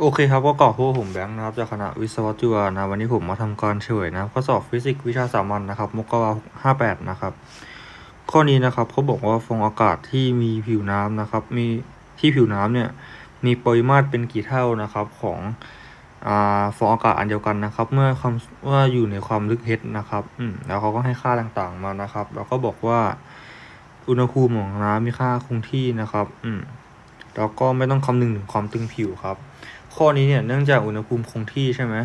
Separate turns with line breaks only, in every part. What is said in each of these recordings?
โอเคครับก็กรอบพวกผมแบงค์นะครับจากคณะวิศวะจุฬานะวันนี้ผมมาทำการเฉลยนะครับข้อสอบฟิสิกส์วิชาสามัญนะครับมกราห้าแปดนะครับ ข้อนี้นะครับเขาบอกว่าฟองอากาศที่มีผิวน้ำนะครับ มีที่ผิวน้ำเนี่ยมีปริมาตรเป็นกี่เท่านะครับของอ่าฟองอากาศอันเดียวกันนะครับ เมื่อความว่าอยู่ในความลึกเฮดนะครับอืมแล้วเขาก็ให้ค่าต่างๆมานะครับ แล้วก็บอกว่าอุณหภูมิของน้ำมีค่าคงที่นะครับ อืม แล้วก็ไม่ต้องคำนึงถึงความตึงผิวครับ ข้อนี้เนี่ยเนื่องจากอุณหภูมิคงที่ใช่ไหม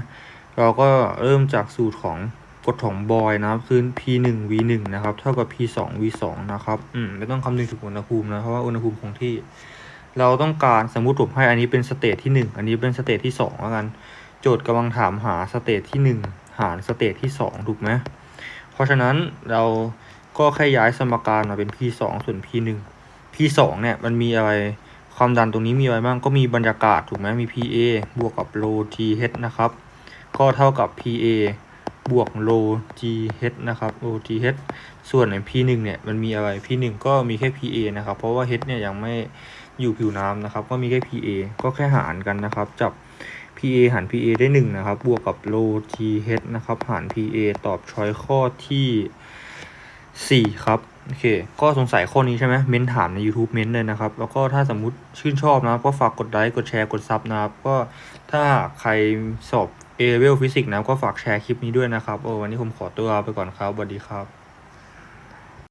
เราก็เริ่มจากสูตรของกฎของบอยนะครับคือ p 1 v 1นะครับเท่ากับ p 2 v 2นะครับอืมไม่ต้องคำนึงถึงอุณหภูมินะเพราะว่าอุณหภูมิคงที่ เราต้องการสมมุติผมให้อันนี้เป็นสเตจที่หนึ่งอันนี้เป็นสเตจที่สองแล้วกันโจทย์กำลังถามหาสเตจที่หนึ่งหารสเตจที่สองถูกไหมเพราะฉะนั้นเราก็แค่ย้ายสมการมาเป็น p สองส่วน p หนึ่ง p สองเนี่ยมันมีอะไร ความดันตรงนี้มีอะไรบ้างก็มีบรรยากาศถูกไหมมี PA บวกกับ rho GH นะครับ ก็เท่ากับ PA บวก rho GH นะครับ rho GH ส่วนใน P1 เนี่ยมันมีอะไร P1 ก็มีแค่ PA นะครับ เพราะว่า H เนี่ยยังไม่อยู่ผิวน้ำนะครับ ก็มีแค่ PA ก็แค่หารกันนะครับ จับ PA หาร PA ได้ 1 นะครับ บวกกับ rho GH นะครับ หาร PA ตอบช้อยข้อที่ 4ครับโอเค ก็สงสัยข้อนี้ใช่ไหมเม้นถามใน YouTube เม้นเลยนะครับ แล้วก็ถ้าสมมุติชื่นชอบนะครับ ก็ฝากกดไลค์กดแชร์กดซับนะครับ ก็ถ้าใครสอบ A level ฟิสิกส์นะก็ฝากแชร์คลิปนี้ด้วยนะครับโอ้วันนี้ผมขอตัวไปก่อนครับสวัสดีครับ